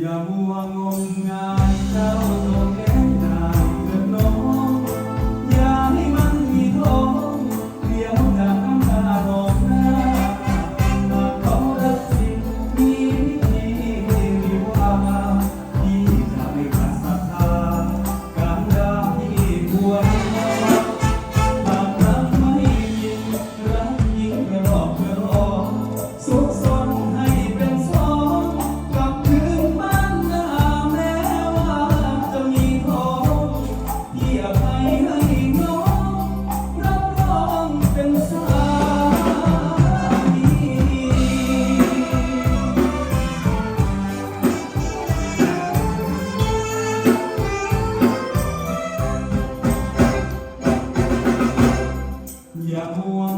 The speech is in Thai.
อย่ามัวงงาย อย่ามัวงม